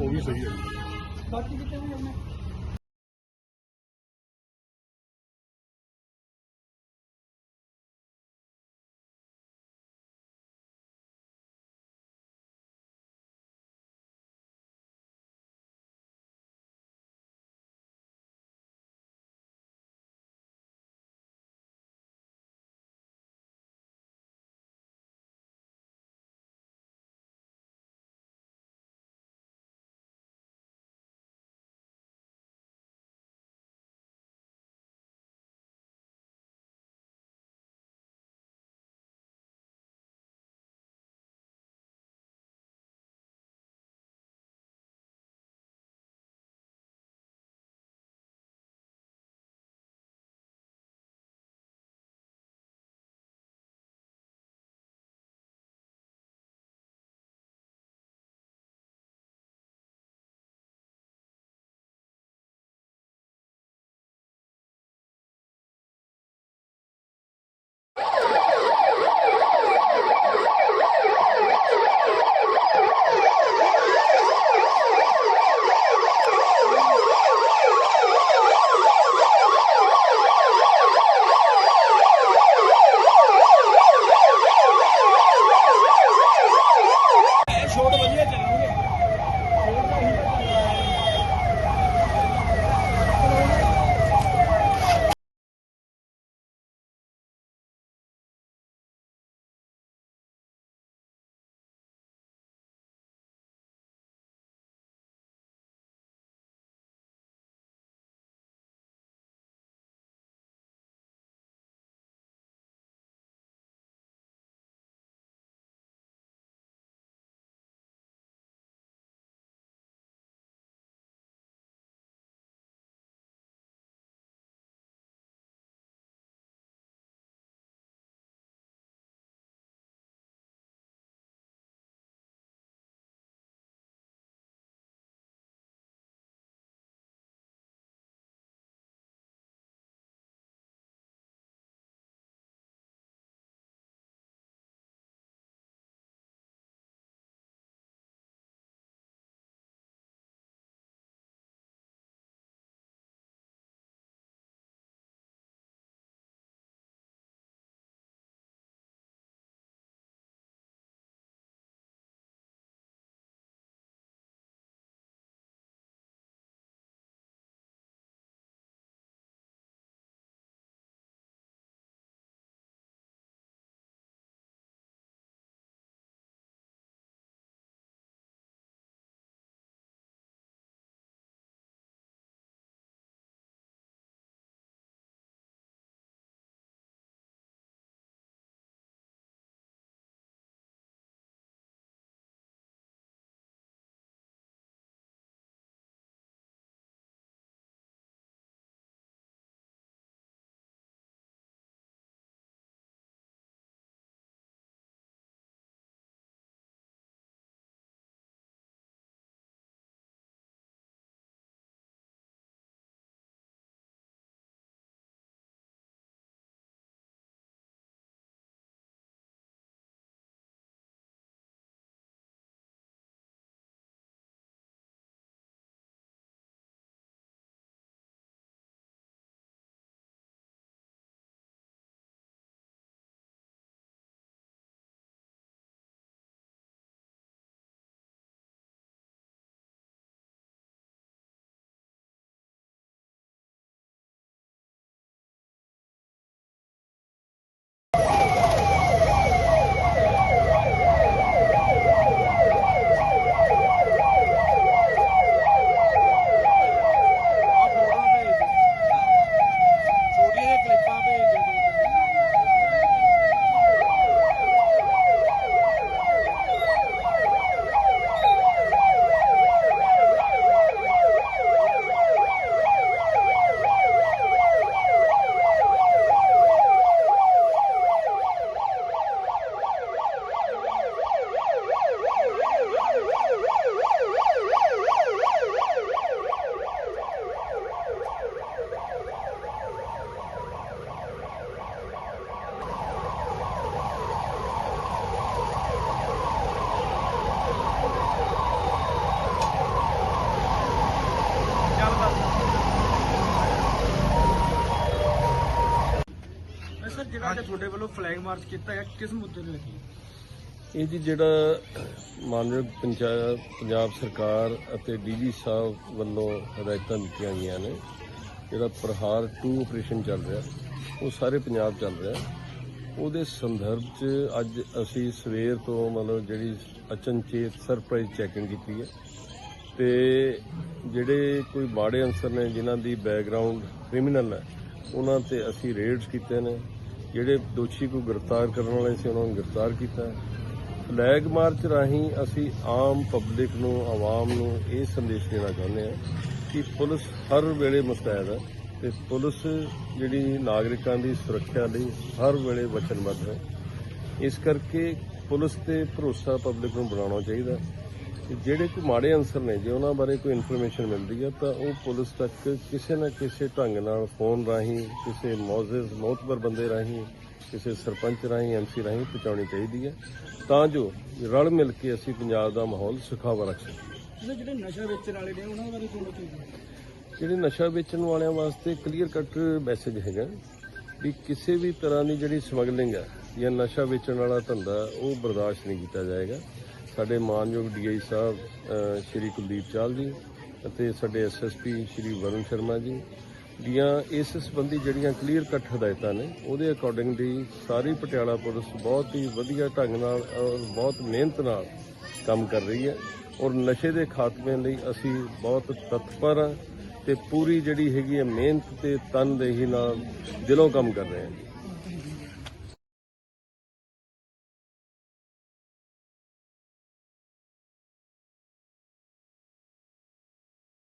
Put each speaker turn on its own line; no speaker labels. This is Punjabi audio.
ਉਹ ਵੀ ਸਹੀ ਹੈ।
ਬਾਕੀ ਕਿਤੇ ਵੀ ਉਹਨੇ ਅੱਜ ਤੁਹਾਡੇ ਵੱਲੋਂ ਫਲੈਗ ਮਾਰਚ ਕੀਤਾ ਹੈ ਕਿਸ ਮੁੱਦੇ ਨੂੰ ਲੈ
ਇਹ ਜੀ ਜਿਹੜਾ ਮਾਨਯੋਗ ਪੰਚਾਇਤ, ਪੰਜਾਬ ਸਰਕਾਰ ਅਤੇ ਡੀਜੀ ਸਾਹਿਬ ਵੱਲੋਂ ਹਦਾਇਤਾਂ ਦਿੱਤੀਆਂ ਗਈਆਂ ਨੇ, ਜਿਹੜਾ ਪ੍ਰਹਾਰ 2 ਆਪਰੇਸ਼ਨ ਚੱਲ ਰਿਹਾ, ਉਹ ਸਾਰੇ ਪੰਜਾਬ ਚੱਲ ਰਿਹਾ। ਉਹਦੇ ਸੰਦਰਭ 'ਚ ਅੱਜ ਅਸੀਂ ਸਵੇਰ ਤੋਂ ਮਤਲਬ ਜਿਹੜੀ ਅਚਨਚੇਤ ਸਰਪ੍ਰਾਈਜ਼ ਚੈਕਿੰਗ ਕੀਤੀ ਹੈ ਤੇ ਜਿਹੜੇ ਕੋਈ ਬਾੜੇ ਅਨਸਰ ਨੇ ਜਿਨ੍ਹਾਂ ਦੀ ਬੈਕਗ੍ਰਾਉਂਡ ਕ੍ਰਿਮੀਨਲ ਹੈ, ਉਹਨਾਂ ਤੇ ਅਸੀਂ ਰੇਡਸ ਕੀਤੇ ਨੇ। ਜਿਹੜੇ ਦੋਸ਼ੀ ਕੋਈ ਗ੍ਰਿਫਤਾਰ ਕਰਨ ਵਾਲੇ ਸੀ, ਉਹਨਾਂ ਨੂੰ ਗ੍ਰਿਫਤਾਰ ਕੀਤਾ। ਫਲੈਗ ਮਾਰਚ ਰਾਹੀਂ ਅਸੀਂ ਆਮ ਪਬਲਿਕ ਨੂੰ, ਆਵਾਮ ਨੂੰ ਇਹ ਸੰਦੇਸ਼ ਦੇਣਾ ਚਾਹੁੰਦੇ ਹਾਂ ਕਿ ਪੁਲਿਸ ਹਰ ਵੇਲੇ ਮੁਸਤੈਦ ਹੈ ਤੇ ਪੁਲਿਸ ਜਿਹੜੀ ਨਾਗਰਿਕਾਂ ਦੀ ਸੁਰੱਖਿਆ ਲਈ ਹਰ ਵੇਲੇ ਵਚਨਬੱਧ ਹੈ। ਇਸ ਕਰਕੇ ਪੁਲਿਸ ਤੇ ਭਰੋਸਾ ਪਬਲਿਕ ਨੂੰ ਬਣਾਉਣਾ ਚਾਹੀਦਾ। ਤੇ ਜਿਹੜੇ ਕੋਈ ਮਾੜੇ ਅਨਸਰ ਨੇ ਜੇ ਉਹਨਾਂ ਬਾਰੇ ਕੋਈ ਇਨਫੋਰਮੇਸ਼ਨ ਮਿਲਦੀ ਹੈ ਤਾਂ ਉਹ ਪੁਲਿਸ ਤੱਕ ਕਿਸੇ ਨਾ ਕਿਸੇ ਢੰਗ ਨਾਲ ਫੋਨ ਰਾਹੀਂ ਕਿਸੇ ਮੌਜਜ਼ ਮੌਤਬਰ ਬੰਦੇ ਰਾਹੀਂ ਕਿਸੇ ਸਰਪੰਚ ਰਾਹੀਂ ਐਮਸੀ ਰਾਹੀਂ ਪਹੁੰਚਾਉਣੀ ਚਾਹੀਦੀ ਹੈ। ਤਾਂ ਜੋ ਰਲ ਮਿਲ ਕੇ ਅਸੀਂ ਪੰਜਾਬ ਦਾ ਮਾਹੌਲ ਸੁਖਾਵਾ ਰੱਖ ਸਕੀਏ।
ਜਿਹੜੇ ਨਸ਼ਾ ਵੇਚਣ ਵਾਲੇ ਨੇ ਉਹਨਾਂ ਬਾਰੇ ਤੁਹਾਨੂੰ ਕੀ?
ਜਿਹੜੇ ਨਸ਼ਾ ਵੇਚਣ ਵਾਲਿਆਂ ਵਾਸਤੇ ਕਲੀਅਰ ਕੱਟ ਮੈਸੇਜ ਹੈਗਾ ਵੀ ਕਿਸੇ ਵੀ ਤਰ੍ਹਾਂ ਦੀ ਜਿਹੜੀ ਸਮਗਲਿੰਗ ਹੈ ਜਾਂ ਨਸ਼ਾ ਵੇਚਣ ਵਾਲਾ ਧੰਦਾ ਉਹ ਬਰਦਾਸ਼ਤ ਨਹੀਂ ਕੀਤਾ ਜਾਏਗਾ। ਸਾਡੇ ਮਾਨਯੋਗ ਡੀਆਈ ਸਾਹਿਬ ਸ਼੍ਰੀ ਕੁਲਦੀਪ ਚਾਲ ਜੀ ਅਤੇ ਸਾਡੇ ਐਸਐਸਪੀ ਸ਼੍ਰੀ ਵਰੁਣ ਸ਼ਰਮਾ ਜੀ ਦੀਆਂ ਇਸ ਸੰਬੰਧੀ ਜਿਹੜੀਆਂ ਕਲੀਅਰ ਕੱਟ ਹਦਾਇਤਾਂ ਨੇ, ਉਹਦੇ ਅਕੋਰਡਿੰਗ ਦੀ ਸਾਰੀ ਪਟਿਆਲਾ ਪੁਲਿਸ ਬਹੁਤ ਹੀ ਵਧੀਆ ਢੰਗ ਨਾਲ ਔਰ ਬਹੁਤ ਮਿਹਨਤ ਨਾਲ ਕੰਮ ਕਰ ਰਹੀ ਹੈ ਔਰ ਨਸ਼ੇ ਦੇ ਖਾਤਮੇ ਲਈ ਅਸੀਂ ਬਹੁਤ ਤਤਪਰ ਹਾਂ ਤੇ ਪੂਰੀ ਜਿਹੜੀ ਹੈਗੀ ਹੈ ਮਿਹਨਤ ਤੇ ਤਨਦੇਹੀ ਨਾਲ ਦਿਲੋਂ ਕੰਮ ਕਰ ਰਹੇ ਹਾਂ।